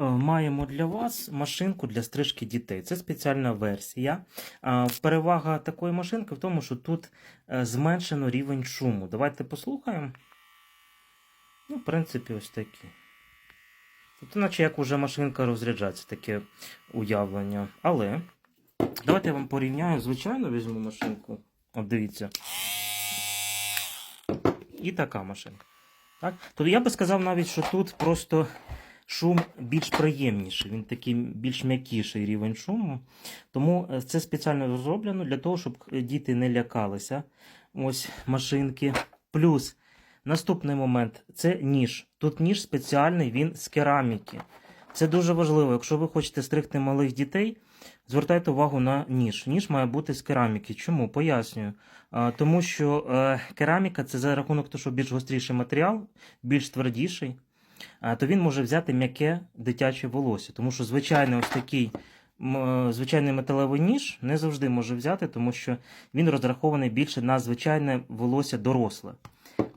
Е, Маємо для вас машинку для стрижки дітей. Це спеціальна версія. Е, Перевага такої машинки в тому, що тут е, зменшено рівень шуму. Давайте послухаємо. Ну, в принципі, ось такі. Тобто, наче як уже машинка розряджається, таке уявлення. Але давайте я вам порівняю. Звичайно, візьму машинку. От дивіться. І така машинка. Так? Тобто я би сказав навіть, що тут просто шум більш приємніший, він такий більш м'якіший рівень шуму. Тому е, це спеціально розроблено для того, щоб діти не лякалися. Ось машинки. Плюс наступний момент це ніж. Тут ніж спеціальний, він з кераміки. Це дуже важливо. Якщо ви хочете стригти малих дітей, звертайте увагу на ніж. Ніж має бути з кераміки. Чому? Пояснюю. Тому що е, кераміка це за рахунок того, що більш гостріший матеріал, більш твердіший, то він може взяти м'яке дитяче волосся. Тому що звичайний ось такий е, звичайний металевий ніж не завжди може взяти, тому що він розрахований більше на звичайне волосся доросле.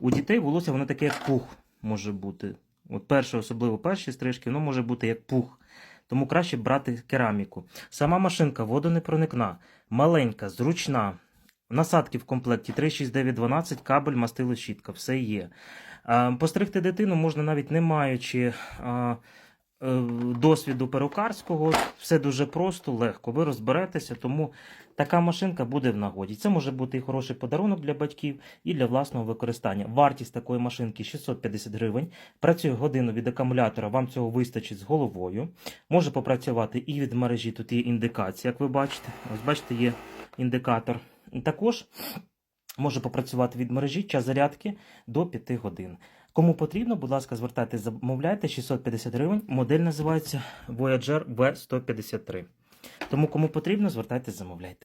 У дітей волосся воно таке, як пух може бути. От перше, особливо перші стрижки, воно може бути як пух. Тому краще брати кераміку. Сама машинка водонепроникна, маленька, зручна. Насадки в комплекті 36912, кабель, мастило, щітка, все є. Постригти дитину можна навіть не маючи е, досвіду перукарського. Все дуже просто, легко. Ви розберетеся, тому така машинка буде в нагоді. Це може бути і хороший подарунок для батьків, і для власного використання. Вартість такої машинки 650 гривень. Працює годину від акумулятора, вам цього вистачить з головою. Може попрацювати і від мережі. Тут є індикація, як ви бачите. Ось бачите, є індикатор. Також може попрацювати від мережі час зарядки до 5 годин. Кому потрібно, будь ласка, звертайтеся, замовляйте 650 гривень. Модель називається Voyager V153. Тому кому потрібно, звертайтеся, замовляйте.